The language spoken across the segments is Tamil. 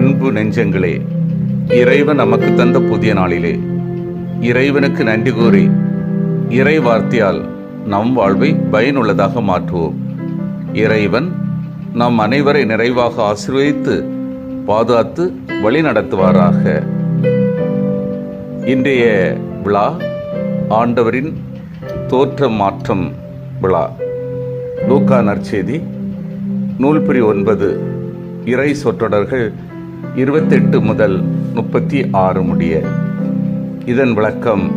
அன்பு நெஞ்சங்களே இறைவன் நமக்கு தந்த புதிய நாளிலே. இறைவனுக்கு நன்றி கூறி இறை வார்த்தையால் நம் வாழ்வை பயனுள்ளதாக மாற்றுவோம். இறைவன் நம் அனைவரை நிறைவாக ஆசீர்வதித்து பாதுகாத்து வழிநடத்துவாராக. இன்றைய விழா ஆண்டவரின் தோற்ற மாற்றம் விழா. லூக்கா நற்செய்தி நூல்புரி ஒன்பது இறை சொற்றொடர்கள் இருபத்தெட்டு முதல் முப்பத்தி ஆறு முடிய. இதன் விளக்கம்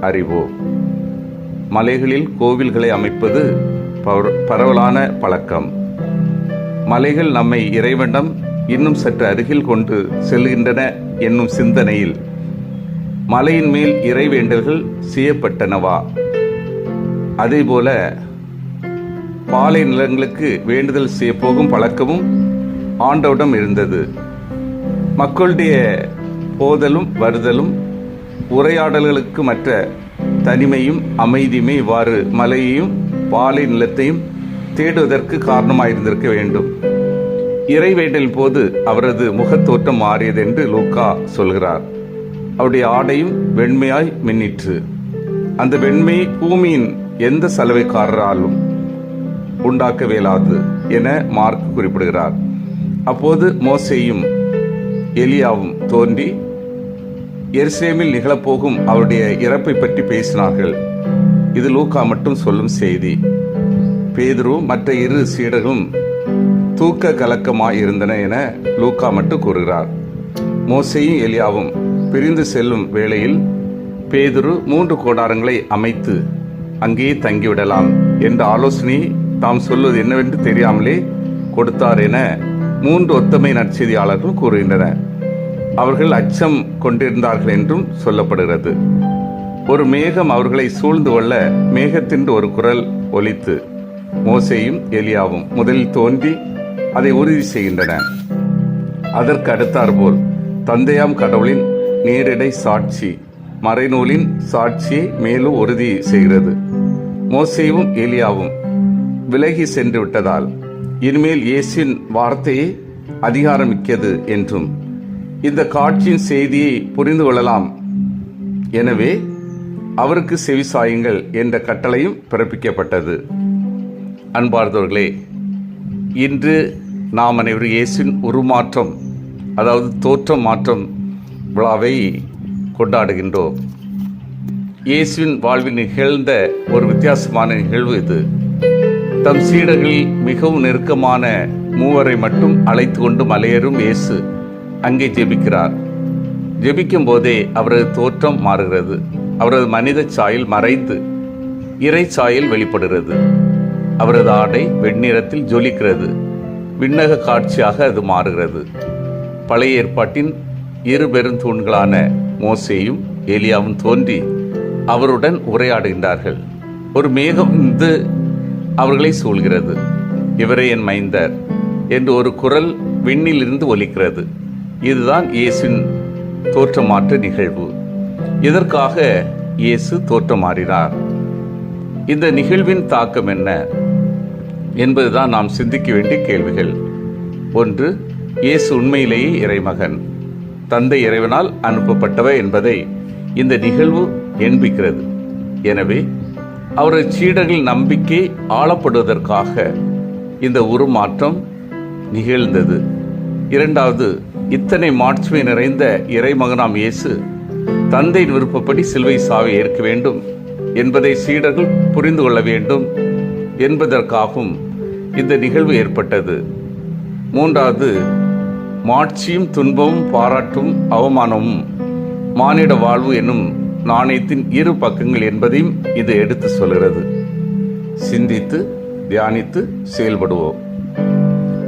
அறிவோம் மலைகளில் கோவில்களை அமைப்பது பரவலான பழக்கம். மலைகள் நம்மை இறைவனிடம் இன்னும் சற்று அருகில் கொண்டு செல்கின்றன என்னும் சிந்தனையில். மலையின் மேல் இறைவேண்டல்கள் செய்யப்பட்டனவா? அதேபோல பாலை நிலங்களுக்கு வேண்டுதல் செய்ய போகும் பழக்கமும் ஆண்டவிடம் இருந்தது. மக்களுடைய போதலும் வருதலும் உரையாடல்களுக்கு மற்ற தனிமையும் அமைதியுமே இவ்வாறு மலையையும் பாலை நிலத்தையும் தேடுவதற்கு காரணமாயிருந்திருக்க வேண்டும். இறைவேண்டல் போது அவரது முகத்தோற்றம் மாறியது என்று லூக்கா சொல்கிறார். அவருடைய ஆடையும் வெண்மையாய் மின்னிற்று. அந்த வெண்மை பூமியின் எந்த சலவைக்காரராலும் உண்டாக்க வேலாது என மார்க் குறிப்பிடுகிறார். அப்போது மோசேயும் எலியாவும் தோன்றி எருசலேமில் நிகழப்போகும் அவருடைய இறப்பை பற்றி பேசினார்கள். இது லூக்கா மட்டும் சொல்லும் செய்தி. பேதுரு மற்ற இரு சீடர்களும் தூக்க கலக்கமாய் இருந்தன என லூக்கா மட்டும் கூறுகிறார். மோசையும் எலியாவும் பிரிந்து செல்லும் வேளையில் பேதுரு மூன்று கோடாரங்களை அமைத்து அங்கேயே தங்கிவிடலாம் என்ற ஆலோசனை தாம் சொல்வது என்னவென்று தெரியாமலே கொடுத்தார் என மூன்று ஒத்தமை நற்செய்தியாளர்கள் கூறுகின்றனர். அவர்கள் அச்சம் கொண்டிருந்தார்கள் என்றும் சொல்லப்படுகிறது. ஒரு மேகம் அவர்களை சூழ்ந்து கொள்ள மேகத்தின் ஒரு குரல் ஒலித்து மோசையும் எலியாவும் முதலில் தோன்றி அதை உறுதி செய்கின்றன. அதற்கு அடுத்தாற்போல் தந்தையாம் கடவுளின் நேரிடை சாட்சி மறைநூலின் சாட்சியை மேலும் உறுதி செய்கிறது. மோசையும் எலியாவும் விலகி சென்று விட்டதால் இனிமேல் இயேசின் வார்த்தையே அதிகாரமிக்கது என்றும் இந்த காட்சியின் செய்தியை புரிந்து கொள்ளலாம். எனவே அவருக்கு செவிசாயுங்கள் என்ற கட்டளையும் பிறப்பிக்கப்பட்டது. அன்பார்ந்தவர்களே இன்று நாம் அனைவரும் இயேசின் உருமாற்றம் அதாவது தோற்றம் மாற்றம் விழாவை கொண்டாடுகின்றோம். இயேசுவின் வாழ்வில் நிகழ்ந்த ஒரு வித்தியாசமான நிகழ்வு இது. தம் சீடர்களில் மிகவும் நெருக்கமான மூவரை மட்டும் அழைத்து கொண்டு மலையேறும் இயேசு. அங்கே ஜெபிக்கிறார். ஜெபிக்கும் போதே அவரது தோற்றம் மாறுகிறது. அவரது மனித சாயல் மறைந்து இறை சாயல் வெளிப்படுகிறது. அவரது ஆடை வெண்ணிறத்தில் ஜொலிக்கிறது. விண்ணக காட்சியாக அது மாறுகிறது. பழைய ஏற்பாட்டின் இரு பெருந்தூண்களான மோசேயும் ஏலியாவும் தோன்றி அவருடன் உரையாடுகின்றார்கள். ஒரு மேகம் வந்து அவர்களை சூழ்கிறது. இவரே என் மைந்தர் என்று ஒரு குரல் விண்ணிலிருந்து ஒலிக்கிறது. இதுதான் இயேசின் தோற்றமாற்ற நிகழ்வு. இதற்காக இயேசு தோற்றமாறினார். இந்த நிகழ்வின் தாக்கம் என்ன என்பதுதான் நாம் சிந்திக்க வேண்டிய கேள்விகள். ஒன்று இயேசு உண்மையிலேயே இறைமகன். தந்தை இறைவனால் அனுப்பப்பட்டவர் என்பதை இந்த நிகழ்வு எண்பிக்கிறது எனவே அவரது சீடர்கள் நம்பிக்கை ஆளப்படுவதற்காக இந்த உருமாற்றம் நிகழ்ந்தது. இரண்டாவது இத்தனை மாட்சிமை நிறைந்த இறைமகனாம் இயேசு தந்தையின் விருப்பப்படி சிலுவை சாவை ஏற்க வேண்டும் என்பதை சீடர்கள் புரிந்து கொள்ள வேண்டும் என்பதற்காகவும் இந்த நிகழ்வு ஏற்பட்டது. மூன்றாவது மாட்சியும் துன்பமும் பாராட்டும் அவமானமும் மானிட வாழ்வு என்னும் நாணயத்தின் இரு பக்கங்கள் என்பதையும் இது எடுத்து சொல்கிறது. சிந்தித்து தியானித்து செயல்படுவோம்.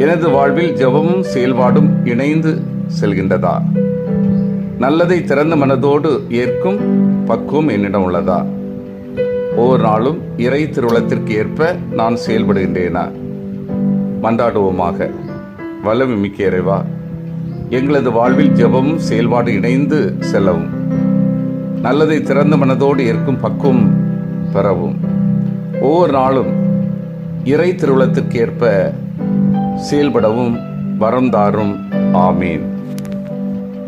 எனது வாழ்வில் ஜெபமும் செயல்பாடும் இணைந்து செல்கின்றதா? நல்லதை திறந்த மனதோடு ஏற்கும் பக்குவம் என்னிடம் உள்ளதா? ஒவ்வொரு நாளும் இறை திருவுளத்திற்கு ஏற்ப நான் செயல்படுகின்றேனா? மன்றாடுவோமாக வல்லமை மிக்க இறைவா எங்களது வாழ்வில் ஜெபமும் செயல்பாடு இணைந்து செல்லவும். நல்லதை திறந்த மனதோடு ஏற்கும் பக்குவம் பெறவும். ஒவ்வொரு நாளும் இறை திருவுளத்திற்கு ஏற்ப செயல்படவும் வரம் தாரும். ஆமீன்.